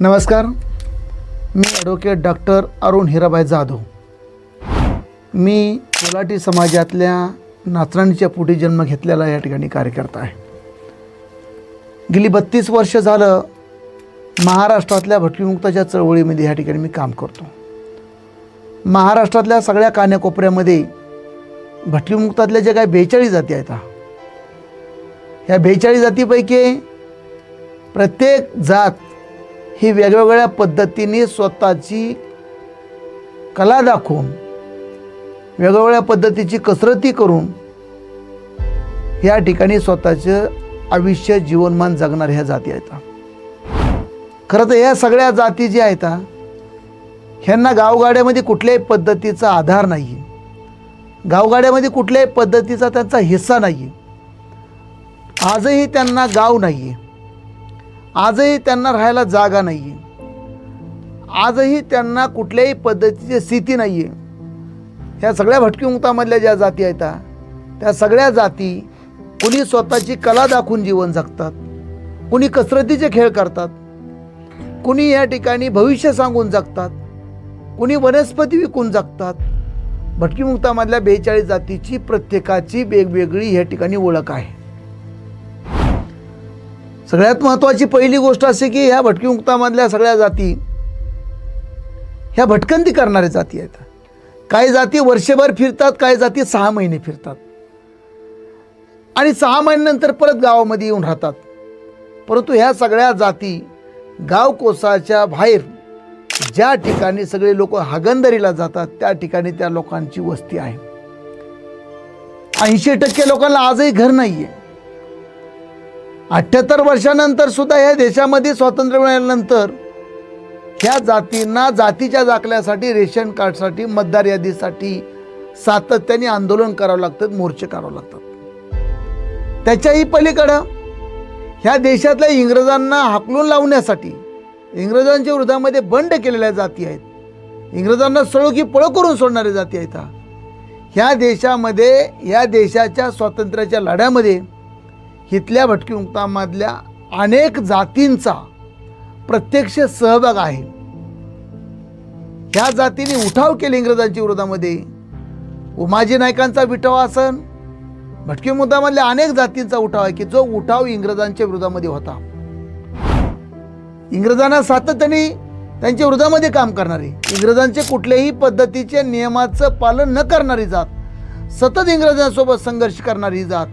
नमस्कार मी advocate doctor Arun Hirabai Jadhav. मी कोलाटी समाजातल्या नाचराणीच्या पोटी जन्म घेतलेला या ठिकाणी कार्यकर्ता आहे. गेली बत्तीस वर्ष झालं महाराष्ट्रातल्या भटकीमुक्ताच्या चळवळीमध्ये या ठिकाणी मी काम करतो. महाराष्ट्रातल्या सगळ्या कान्याकोपऱ्यामध्ये भटकीमुक्तातल्या ज्या काही बेचाळीस जाती आहेत ह्या बेचाळीस जातीपैकी प्रत्येक जात ही वेगवेगळ्या पद्धतीने स्वतःची कला दाखवून वेगवेगळ्या पद्धतीची कसरती करून या ठिकाणी स्वतःचं आयुष्य जीवनमान जगणाऱ्या ह्या जाती आहेत खरं तर ह्या सगळ्या जाती ज्या आहेत ह्यांना गावगाड्यामध्ये कुठल्याही पद्धतीचा आधार नाही आहे गावगाड्यामध्ये कुठल्याही पद्धतीचा त्यांचा हिस्सा नाही आहे आजही त्यांना गाव नाही आहे आजही त्यांना राहायला जागा नाही आहे आजही त्यांना कुठल्याही पद्धतीची स्थिती नाही आहे ह्या सगळ्या भटकीमुक्तामधल्या ज्या जाती आहेत त्या सगळ्या जाती कुणी स्वतःची कला दाखवून जीवन जगतात. कुणी कसरतीचे खेळ करतात. कुणी या ठिकाणी भविष्य सांगून जगतात. कुणी वनस्पती विकून जगतात. भटकीमुक्तामधल्या बेचाळीस जातीची प्रत्येकाची वेगवेगळी ह्या ठिकाणी ओळख आहे. सगळ्यात महत्त्वाची पहिली गोष्ट अशी की ह्या भटकीमुक्तामधल्या सगळ्या जाती ह्या भटकंती करणाऱ्या जाती आहेत. काही जाती वर्षभर फिरतात काही जाती सहा महिने फिरतात. आणि सहा महिन्यानंतर परत गावामध्ये येऊन राहतात. परंतु ह्या सगळ्या जाती गाव कोसाच्या बाहेर ज्या ठिकाणी सगळे लोक हागंदरीला जातात त्या ठिकाणी त्या लोकांची वस्ती आहे. ऐंशी टक्के लोकांना आजही घर नाही आहे अठ्ठ्याहत्तर वर्षानंतर सुद्धा ह्या देशामध्ये स्वातंत्र्य मिळाल्यानंतर ह्या जातींना जातीच्या दाखल्यासाठी रेशन कार्डसाठी मतदार यादीसाठी सातत्याने आंदोलन करावं लागतं मोर्चे करावं लागतात. त्याच्याही पलीकडं ह्या देशातल्या इंग्रजांना हाकलून लावण्यासाठी इंग्रजांच्या विरोधामध्ये बंड केलेल्या जाती आहेत. इंग्रजांना सळो की पळो करून सोडणाऱ्या जाती आहेत ह्या देशामध्ये या देशाच्या स्वातंत्र्याच्या लढ्यामध्ये इथल्या भटकीमुक्तामधल्या अनेक जातींचा प्रत्यक्ष सहभाग आहे. ह्या जातीने उठाव केले इंग्रजांच्या विरोधामध्ये. उमाजी नायकांचा विठाव असन भटकीमुक्तामधल्या अनेक जातींचा उठाव आहे की जो उठाव इंग्रजांच्या विरोधामध्ये होता. इंग्रजांना सातत्याने त्यांच्या विरोधामध्ये काम करणारी. इंग्रजांचे कुठल्याही पद्धतीच्या नियमाचं पालन न करणारी जात सतत इंग्रजांसोबत संघर्ष करणारी जात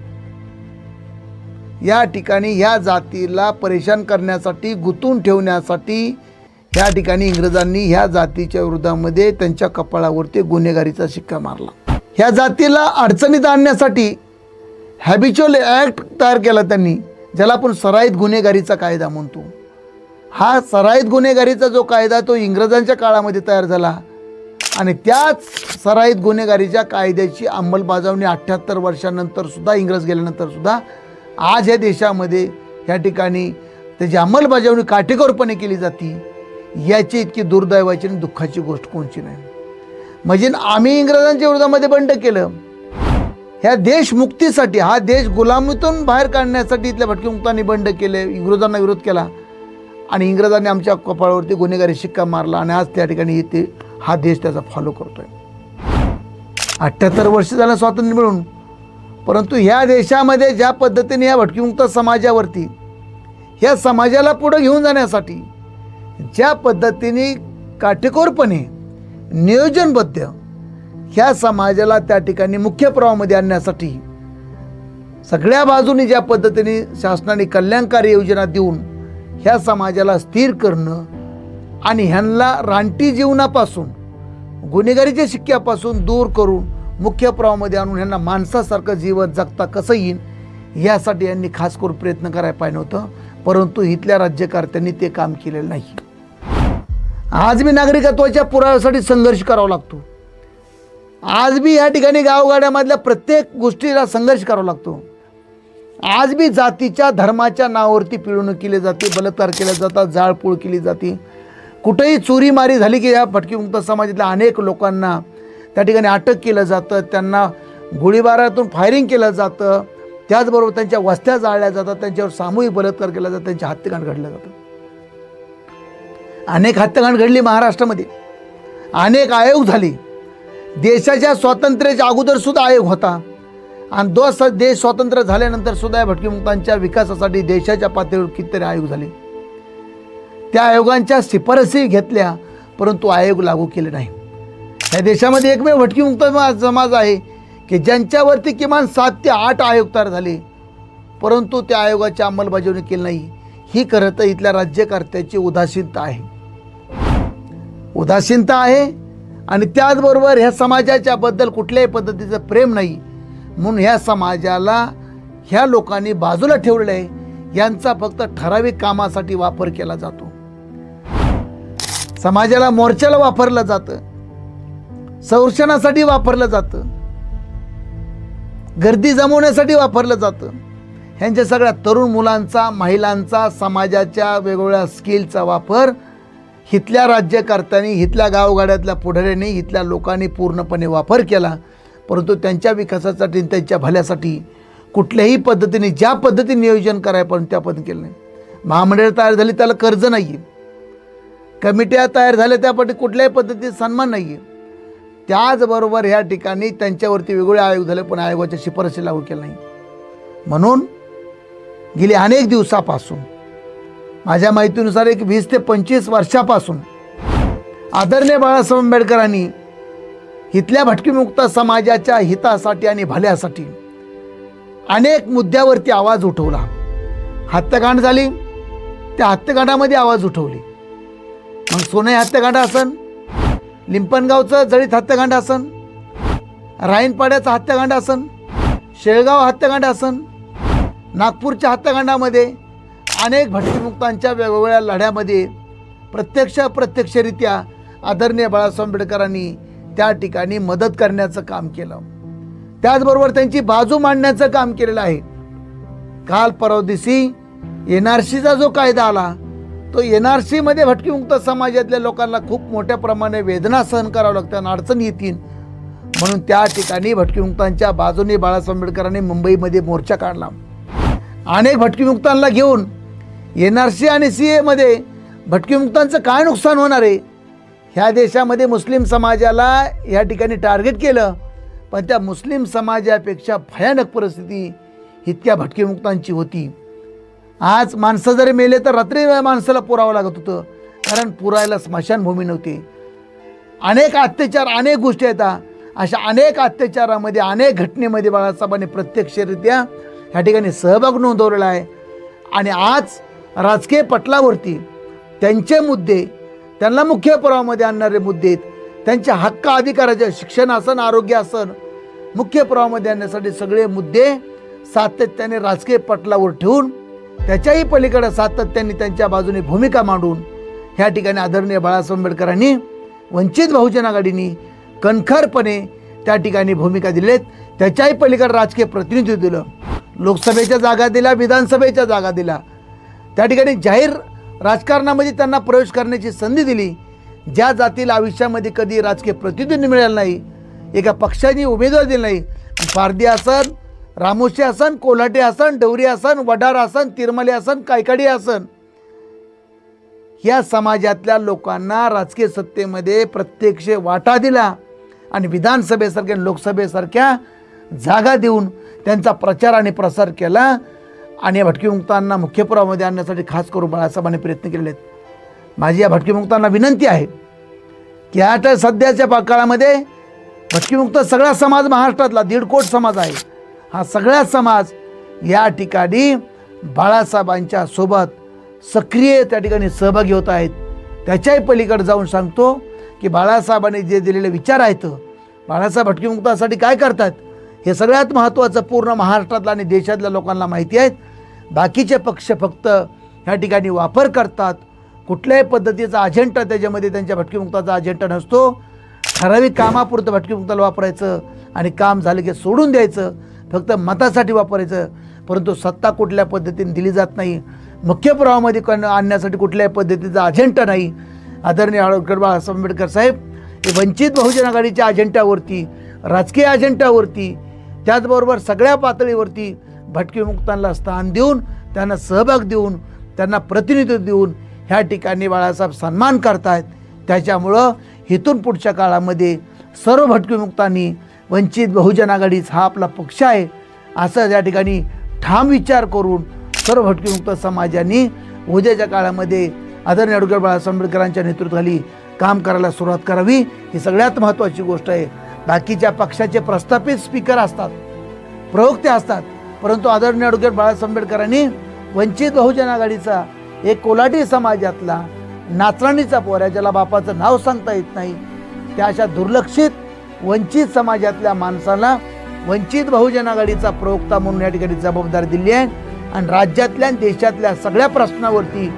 या ठिकाणी ह्या जातीला परेशान करण्यासाठी गुंतून ठेवण्यासाठी ह्या ठिकाणी इंग्रजांनी ह्या जातीच्या विरोधामध्ये त्यांच्या कपाळावरती गुन्हेगारीचा शिक्का मारला. ह्या जातीला अडचणीत आणण्यासाठी हॅबिच्युअल ॲक्ट तयार केला त्यांनी ज्याला आपण सराईत गुन्हेगारीचा कायदा म्हणतो. हा सराईत गुन्हेगारीचा जो कायदा तो इंग्रजांच्या काळामध्ये तयार झाला. आणि त्याच सराईत गुन्हेगारीच्या कायद्याची अंमलबजावणी अठ्ठ्याहत्तर वर्षानंतर सुद्धा इंग्रज गेल्यानंतर सुद्धा आज या देशामध्ये ह्या ठिकाणी त्याची अंमलबजावणी काटेकोरपणे केली जाते याची इतकी दुर्दैवाची आणि दुःखाची गोष्ट कोणची नाही. म्हणजे आम्ही इंग्रजांच्या विरोधामध्ये बंड केलं. ह्या देशमुक्तीसाठी हा देश गुलामीतून बाहेर काढण्यासाठी इथल्या भटकीमुक्तांनी बंड केले इंग्रजांना विरोध केला. आणि इंग्रजांनी आमच्या कपाळावरती गुन्हेगारी शिक्का मारला आणि आज त्या ठिकाणी येते हा देश त्याचा फॉलो करतोय. अठ्ठ्याहत्तर वर्ष झालं स्वातंत्र्य मिळून परंतु ह्या देशामध्ये ज्या पद्धतीने या भटकीमुक्त समाजावरती ह्या समाजाला पुढं घेऊन जाण्यासाठी ज्या पद्धतीने काटेकोरपणे नियोजनबद्ध ह्या समाजाला त्या ठिकाणी मुख्य प्रवाहामध्ये आणण्यासाठी सगळ्या बाजूनी ज्या पद्धतीने शासनाने कल्याणकारी योजना देऊन ह्या समाजाला स्थिर करणं आणि ह्यांना रानटी जीवनापासून गुन्हेगारीच्या शिक्क्यापासून दूर करून मुख्य प्रवाहामध्ये आणून ह्यांना माणसासारखं जीवन जगता कसं येईल यासाठी यांनी खास करून प्रयत्न करायला पाहिजे होतं. परंतु इथल्या राज्यकर्त्यांनी ते काम केलेलं नाही. आज मी नागरिकत्वाच्या पुराव्यासाठी संघर्ष करावा लागतो. आज मी या ठिकाणी गावगाड्यामधल्या प्रत्येक गोष्टीला संघर्ष करावा लागतो. आज बी जातीच्या धर्माच्या नावावरती पिळवणूक केली जाते बलात्कार केला जातात जाळपोळ केली जाते. कुठेही चोरीमारी झाली की या भटकीमुक्त समाजातल्या अनेक लोकांना त्या ठिकाणी अटक केलं जातं त्यांना गोळीबारातून फायरिंग केलं जातं त्याचबरोबर त्यांच्या वस्त्या जाळल्या जातात त्यांच्यावर सामूहिक बलात्कार केला जातो त्यांचे हत्याकांड घडलं जातं. अनेक हत्याकांड घडली महाराष्ट्रामध्ये. अनेक आयोग झाले. देशाच्या स्वातंत्र्याच्या अगोदर सुद्धा आयोग होता. आणि दो स देश स्वतंत्र झाल्यानंतर सुद्धा या भटकीमुक्तांच्या विकासासाठी देशाच्या पातळीवर कितीतरी आयोग झाले. त्या आयोगांच्या शिफारसी घेतल्या परंतु आयोग लागू केले नाही. या देशामध्ये एकमेव भटकीमुक्त समाज आहे की ज्यांच्यावरती किमान सात ते आठ आयोग तयार झाले. परंतु त्या आयोगाची अंमलबजावणी केली नाही. ही खरं तर इथल्या राज्यकर्त्याची उदासीनता आहे. उदासीनता आहे आणि त्याचबरोबर ह्या समाजाच्या बद्दल कुठल्याही पद्धतीचं प्रेम नाही. म्हणून ह्या समाजाला ह्या लोकांनी बाजूला ठेवलेलं आहे. यांचा फक्त ठराविक कामासाठी वापर केला जातो. समाजाला मोर्चाला वापरलं जातं. संरक्षणासाठी वापरलं जातं. गर्दी जमवण्यासाठी वापरलं जातं. ह्यांच्या सगळ्या तरुण मुलांचा महिलांचा समाजाच्या वेगवेगळ्या स्किलचा वापर इथल्या राज्यकर्त्यांनी इथल्या गावगाड्यातल्या पुढाऱ्यांनी इथल्या लोकांनी पूर्णपणे वापर केला. परंतु त्यांच्या विकासासाठी आणि त्यांच्या भल्यासाठी कुठल्याही पद्धतीने ज्या पद्धतीने नियोजन कराय पण त्या पद्धतीने केलं नाही. महामंडळ तयार झाली त्याला कर्ज नाही आहे कमिट्या तयार झाल्या त्यापाठी कुठल्याही पद्धतीने सन्मान नाही आहे त्याचबरोबर ह्या ठिकाणी त्यांच्यावरती वेगवेगळे आयोग झाले पण आयोगाच्या शिफारसी लागू केल्या नाही म्हणून गेली अनेक दिवसापासून माझ्या माहितीनुसार एक वीस ते पंचवीस वर्षापासून आदरणीय बाळासाहेब आंबेडकरांनी इथल्या भटकीमुक्त समाजाच्या हितासाठी आणि भल्यासाठी अनेक मुद्द्यावरती आवाज उठवला. हत्याकांड झाली. त्या हत्याकांडामध्ये आवाज उठवली. मग सोने हत्याकांड असन लिंपणगावचं जळीत हत्याकांड असन राईनपाड्याचं हत्याकांड असन शेळगाव हत्याकांड असन नागपूरच्या हत्याकांडामध्ये अनेक भटकीमुक्तांच्या वेगवेगळ्या लढ्यामध्ये प्रत्यक्ष अप्रत्यक्षरित्या आदरणीय बाळासाहेब आंबेडकरांनी त्या ठिकाणी मदत करण्याचं काम केलं. त्याचबरोबर त्यांची बाजू मांडण्याचं काम केलेलं आहे. काल परवा दिवशी एन आर सीचा जो कायदा आला तो एन आर सीमध्ये भटकीमुक्त समाजातल्या लोकांना खूप मोठ्या प्रमाणे वेदना सहन करावं लागतात आणि अडचणी येतील. म्हणून त्या ठिकाणी भटकीमुक्तांच्या बाजूने बाळासाहेब आंबेडकरांनी मुंबईमध्ये मोर्चा काढला. अनेक भटकीमुक्तांना घेऊन एन आर सी आणि सी एमध्ये भटकीमुक्तांचं काय नुकसान होणार आहे? ह्या देशामध्ये मुस्लिम समाजाला या ठिकाणी टार्गेट केलं. पण त्या मुस्लिम समाजापेक्षा भयानक परिस्थिती इतक्या भटकेमुक्तांची होती. आज माणसं जरी मेले तर रात्री माणसाला पुरावं लागत होतं. कारण पुरायला स्मशानभूमी नव्हती. अनेक अत्याचार अनेक गोष्टी येतात अशा अनेक अत्याचारामध्ये अनेक घटनेमध्ये बाळासाहेबांनी प्रत्यक्षरित्या ह्या ठिकाणी सहभाग नोंदवलेला आहे. आणि आज राजकीय पटलावरती त्यांचे मुद्दे त्यांना मुख्य प्रवाहामध्ये आणणारे मुद्दे आहेत. त्यांच्या हक्क अधिकाराचे शिक्षण असन आरोग्य असन मुख्य प्रवाहामध्ये आणण्यासाठी सगळे मुद्दे सातत्याने राजकीय पटलावर ठेवून त्याच्याही पलीकडे सातत्याने त्यांच्या बाजूने भूमिका मांडून ह्या ठिकाणी आदरणीय बाळासाहेब आंबेडकरांनी वंचित बहुजन आघाडीने कणखरपणे त्या ठिकाणी भूमिका दिलेत. त्याच्याही पलीकडे राजकीय प्रतिनिधित्व दिलं. लोकसभेच्या जागा दिल्या विधानसभेच्या जागा दिल्या. त्या ठिकाणी जाहीर राजकारणामध्ये त्यांना प्रवेश करण्याची संधी दिली. ज्या जातीला आयुष्यामध्ये कधी राजकीय प्रतिनिधी मिळालं नाही एका पक्षाने उमेदवार दिला नाही. पारधी आसन रामोशी आसन कोल्हाटे आसन डवरी आसन वडार आसन तिरमले आसन कायकाडी आसन या समाजातल्या लोकांना राजकीय सत्तेमध्ये प्रत्यक्ष वाटा दिला आणि विधानसभेसारख्या लोकसभेसारख्या जागा देऊन त्यांचा प्रचार आणि प्रसार केला. आणि या भटकीमुक्तांना मुख्य पुरामध्ये आणण्यासाठी खास करून बाळासाहेबांनी प्रयत्न केलेले आहेत. माझी या भटकीमुक्तांना विनंती आहे की आता सध्याच्या काळामध्ये भटकीमुक्त सगळा समाज महाराष्ट्रातला दीड कोट समाज आहे. हा सगळा समाज या ठिकाणी बाळासाहेबांच्या सोबत सक्रिय त्या ठिकाणी सहभागी होत आहेत. त्याच्याही पलीकडे जाऊन सांगतो की बाळासाहेबांनी जे दिलेले विचार आहेत बाळासाहेब भटकीमुक्तासाठी काय करतात हे सगळ्यात महत्त्वाचं पूर्ण महाराष्ट्रातलं आणि देशातल्या लोकांना माहिती आहेत. बाकीचे पक्ष फक्त ह्या ठिकाणी वापर करतात. कुठल्याही पद्धतीचा अजेंडा त्याच्यामध्ये त्यांच्या भटकीमुक्ताचा अजेंडा नसतो. ठराविक कामापुरतं भटकीमुक्ताला वापरायचं आणि काम झालं की सोडून द्यायचं. फक्त मतासाठी वापरायचं. परंतु सत्ता कुठल्या पद्धतीने दिली जात नाही. मुख्य प्रवाहामध्ये कण आणण्यासाठी कुठल्याही पद्धतीचा अजेंडा नाही. आदरणीय आळवकर बाळासाहेब आंबेडकर साहेब हे वंचित बहुजन आघाडीच्या अजेंड्यावरती राजकीय अजेंड्यावरती त्याचबरोबर सगळ्या पातळीवरती भटकीमुक्तांना स्थान देऊन त्यांना सहभाग देऊन त्यांना प्रतिनिधित्व देऊन ह्या ठिकाणी बाळासाहेब सन्मान करतायत. त्याच्यामुळं इथून पुढच्या काळामध्ये सर्व भटकीमुक्तांनी वंचित बहुजन आघाडीच हा आपला पक्ष आहे असं या ठिकाणी ठाम विचार करून सर्व भटकीमुक्त समाजाने उद्याच्या काळामध्ये आदरणीय अडगड बाळासाहेब आंबेडकरांच्या नेतृत्वाखाली काम करायला सुरुवात करावी ही सगळ्यात महत्त्वाची गोष्ट आहे. बाकीच्या पक्षाचे प्रस्थापित स्पीकर असतात प्रवक्ते असतात परंतु आदरणीय ॲडव्होकेट बाळासाहेब आंबेडकरांनी वंचित बहुजन आघाडीचा एक कोलाटी समाजातला नाचराणीचा पोऱ्या ज्याला बापाचं नाव सांगता येत नाही त्या अशा दुर्लक्षित वंचित समाजातल्या माणसाला वंचित बहुजन आघाडीचा प्रवक्ता म्हणून या ठिकाणी जबाबदारी दिली आहे. आणि राज्यातल्या देशातल्या सगळ्या प्रश्नावरती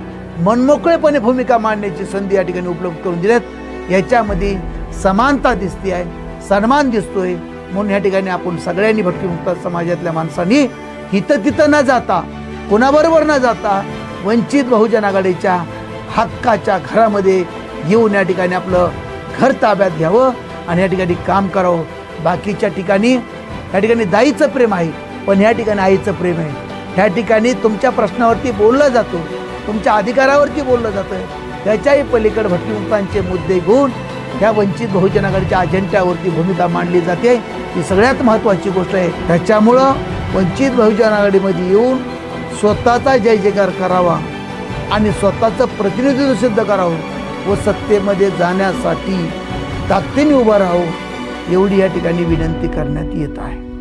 मनमोकळेपणे भूमिका मांडण्याची संधी या ठिकाणी उपलब्ध करून दिल्यात. याच्यामध्ये समानता दिसते आहे सन्मान दिसतोय म्हणून या ठिकाणी आपण सगळ्यांनी भटकीमुक्त समाजातल्या माणसांनी इथं तिथं न जाता कोणाबरोबर न जाता वंचित बहुजन आघाडीच्या हक्काच्या घरामध्ये येऊन या ठिकाणी आपलं घर ताब्यात घ्यावं आणि या ठिकाणी काम करावं. बाकीच्या ठिकाणी या ठिकाणी दाईचं प्रेम आहे पण ह्या ठिकाणी आईचं प्रेम आहे. ह्या ठिकाणी तुमच्या प्रश्नावरती बोललं जातो तुमच्या अधिकारावरती बोललं जातं. त्याच्याही पलीकडे भटकीमुक्तांचे मुद्दे घेऊन ह्या वंचित बहुजन आघाडीच्या अजेंड्यावरती भूमिका मांडली जाते. ही सगळ्यात महत्त्वाची गोष्ट आहे. त्याच्यामुळं वंचित बहुजन आघाडीमध्ये येऊन स्वतःचा जय जयकार करावा आणि स्वतःचं प्रतिनिधित्व सिद्ध करावं व सत्तेमध्ये जाण्यासाठी ताकदीने उभं राहावं एवढी या ठिकाणी विनंती करण्यात येत आहे.